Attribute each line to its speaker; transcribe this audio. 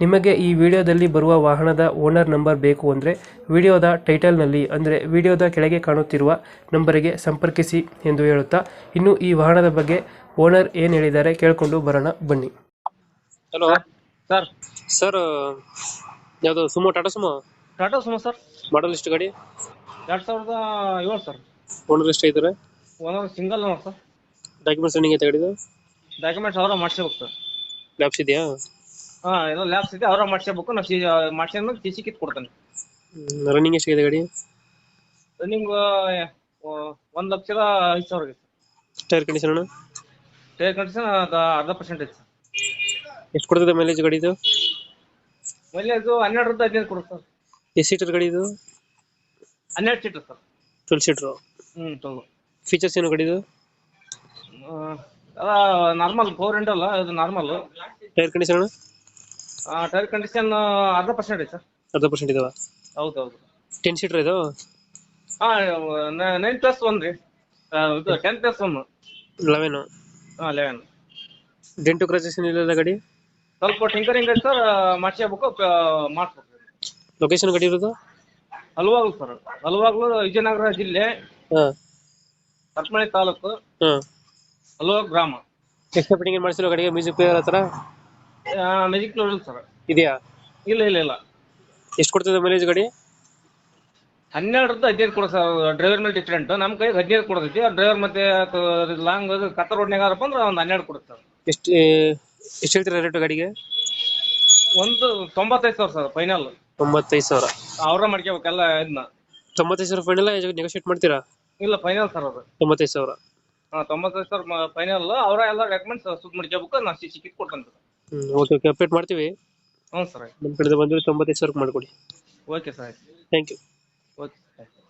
Speaker 1: ನಿಮಗೆ ಈ ವಿಡಿಯೋದಲ್ಲಿ ಬರುವ ವಾಹನದ ಓನರ್ ನಂಬರ್ ಬೇಕು ಅಂದರೆ ವಿಡಿಯೋದ ಟೈಟಲ್ನಲ್ಲಿ ಅಂದರೆ ವಿಡಿಯೋದ ಕೆಳಗೆ ಕಾಣುತ್ತಿರುವ ನಂಬರಿಗೆ ಸಂಪರ್ಕಿಸಿ ಎಂದು ಹೇಳುತ್ತಾ ಇನ್ನು ಈ ವಾಹನದ ಬಗ್ಗೆ ಓನರ್ ಏನು ಹೇಳಿದ್ದಾರೆ ಕೇಳಿಕೊಂಡು ಬರೋಣ ಬನ್ನಿ. ಹಲೋ
Speaker 2: ಸರ್
Speaker 1: ಸರ್ ಯಾವುದು Sumo Tata Sumo?
Speaker 2: Tata Sumo sir
Speaker 1: model ಎಷ್ಟು ಗಾಡಿ?
Speaker 2: ಎರಡು ಸಾವಿರದ ಏಳು ಸರ್
Speaker 1: ಓನರ್ ಎಷ್ಟು ಐತಾರೆ
Speaker 2: ಒಂದೊಂದು single owner sir
Speaker 1: documents running ಐತೆ ಗಾಡಿದು?
Speaker 2: ಡಾಕ್ಯುಮೆಂಟ್ಸ್ ಅವರ ಮಾಡಿಸ್ಬೇಕು ಸರ್
Speaker 1: ಲ್ಯಾಬ್ಸ್ ಇದೆಯಾ?
Speaker 2: ಹಾಂ ಏನೋ ಲ್ಯಾಬ್ಸ್ ಇದೆ ಅವರ ಮಾಡಿಸ್ಬೇಕು ನಾವು ಸಿ ಮಾಡಿಸ್ಕೊಂಡು ಟಿ ಸಿ ಕಿತ್ ಕೊಡ್ತೇನೆ.
Speaker 1: ರನ್ನಿಂಗ್ ಎಷ್ಟಿದೆ ಗಾಡಿ?
Speaker 2: ರನ್ನಿಂಗ್ ಒಂದು ಲಕ್ಷದ ಐದು ಸಾವಿರ ಇದೆ
Speaker 1: ಟೈರ್ ಕಂಡೀಷನ್
Speaker 2: ಟೈರ್ ಕಂಡೀಷನ್ ಅರ್ಧ ಪರ್ಸೆಂಟ್ ಐತೆ
Speaker 1: ಎಷ್ಟು ಕೊಡ್ತದೆ ಮೈಲೇಜ್ ಗಾಡಿದು?
Speaker 2: ಮೈಲೇಜು ಹನ್ನೆರಡರಿಂದ ಹದಿನೈದು ಕೊಡುತ್ತೆ ಸರ್.
Speaker 1: ಎಷ್ಟು ಸೀಟರ್ ಗಾಡಿ ಇದು
Speaker 2: ಹನ್ನೆರಡು ಸೀಟರ್ ಸರ್.
Speaker 1: ಟ್ವೆಲ್ ಸೀಟ್ರು
Speaker 2: ಹ್ಞೂ ತಗೋ
Speaker 1: ಫೀಚರ್ಸ್ ಏನು ಗಾಡಿದು?
Speaker 2: ಅದ ನಾರ್ಮಲ್ ಫೋರ್ ಇಂಡ್ ಅಲ್ಲ ಇದು normal
Speaker 1: tyre condition
Speaker 2: tyre condition ಅರ್ಧ ಪರ್ಸೆಂಟ್ ಐತೆ ಸರ್.
Speaker 1: ಅರ್ಧ ಪರ್ಸೆಂಟ್ ಇದಾವ?
Speaker 2: ಹೌದು ಹೌದು.
Speaker 1: ಟೆನ್ ಸೀಟರ್ ಇದು
Speaker 2: ಹಾಂ ನೈನ್ ಪ್ಲಸ್ ಒನ್ ರೀ. ಇದು ಟೆನ್ ಪ್ಲಸ್ ಒನ್
Speaker 1: ಲೆವೆನ್
Speaker 2: ಹಾಂ ಲೆವೆನ್
Speaker 1: ಡೆಂಟು ಕ್ರಚಸ್ ಏನಿಲ್ಲ ಗಾಡಿ?
Speaker 2: ಸ್ವಲ್ಪ ಟಿಂಕರಿಂಗ್ ಐತೆ ಸರ್ ಮಾಡಿಸ್ಬೇಕು ಮಾಡಿಸ್ಬೇಕು
Speaker 1: ಲೊಕೇಶನ್ ಗಾಡಿ ಇರೋದು?
Speaker 2: ಹಲವಾಗ್ಲು ಸರ್ ಹಲವಾಗ್ಲು ವಿಜಯನಗರ ಜಿಲ್ಲೆ
Speaker 1: ಹಾಂ.
Speaker 2: ತಾಲೂಕು
Speaker 1: ಹಾಂ.
Speaker 2: ಹಲವಾಗ್ ಗ್ರಾಮ.
Speaker 1: ಎಕ್ಸ್ಟ್ರಾ ಫಿಟ್ಟಿಂಗ್ ಏನು ಮಾಡಿಸಿರೋ ಗಾಡಿಗೆ? ಮ್ಯೂಸಿಕ್ ಪ್ಲೇಯರ್ ಹತ್ರ
Speaker 2: ಮೆಜಿಕ್ ನೋಡಿಲ್ಲ ಸರ್.
Speaker 1: ಇದೆಯಾ?
Speaker 2: ಇಲ್ಲ ಇಲ್ಲ ಇಲ್ಲ.
Speaker 1: ಎಷ್ಟು ಕೊಡ್ತದೆ ಮೈಲೇಜ್ ಗಾಡಿ?
Speaker 2: ಹನ್ನೆರಡರಿಂದ ಹದಿನೈದು ಕೊಡ ಸರ್ ಡ್ರೈವರ್ ಮೇಲೆ ಡಿಫ್ರೆಂಟ್ ನಮ್ಮ ಕೈಗೆ ಹದಿನೈದು ಕೊಡ್ತೈತಿ ಡ್ರೈವರ್ ಮತ್ತೆ ಲಾಂಗ್ ಕತ್ತ ರೋಡ್ನಾಗಾರಪ್ಪ ಅಂದ್ರೆ ಒಂದು ಹನ್ನೆರಡು ಕೊಡುತ್ತೆ ಸರ್.
Speaker 1: ಎಷ್ಟು ಎಷ್ಟು ಹೇಳ್ತೀರಾ ರೇಟು ಗಾಡಿಗೆ?
Speaker 2: ಒಂದು ತೊಂಬತ್ತೈದು ಸಾವಿರ ಸರ್ ಫೈನಲ್
Speaker 1: ತೊಂಬತ್ತೈದು ಸಾವಿರ.
Speaker 2: ಅವ್ರ ಮಾಡ್ಕೋಬೇಕಲ್ಲ ಇದನ್ನ.
Speaker 1: ತೊಂಬತ್ತೈದು ಸಾವಿರ ಫೈನಲ್ ನೆಗೋಷಿಯೇಟ್ ಮಾಡ್ತೀರಾ?
Speaker 2: ಇಲ್ಲ ಫೈನಲ್ ಸರ್ ಅದು.
Speaker 1: ತೊಂಬತ್ತೈದು ಸಾವಿರ.
Speaker 2: ಹಾಂ ತೊಂಬತ್ತೈದು ಸಾವಿರ ಫೈನಲ್ ಅವರ ಎಲ್ಲ ಡಾಕ್ಯುಮೆಂಟ್ಸ್ ಸುತ್ತ ಮಾಡ್ಕೋಬೇಕು ನಾನು ಸಿಕ್ಕಿ ಸಿಕ್ಕಿತ್ತು ಕೊಡ್ತೇನೆ ಸರ್.
Speaker 1: ಓಕೆ ಓಕೆ ಅಪ್ಡೇಟ್ ಮಾಡ್ತೀವಿ.
Speaker 2: ಹ್ಞೂ ಸರ್.
Speaker 1: ನಿಮ್ಮ ನಮ್ಮ ಕಡೆ ಬಂದರೆ ತೊಂಬತ್ತೈದು ಸಾವಿರಕ್ಕೆ ಮಾಡಿಕೊಡಿ.
Speaker 2: Okay sir.
Speaker 1: ಆಯ್ತು ಥ್ಯಾಂಕ್ ಯು
Speaker 2: ಓಕೆ ಆಯ್ತು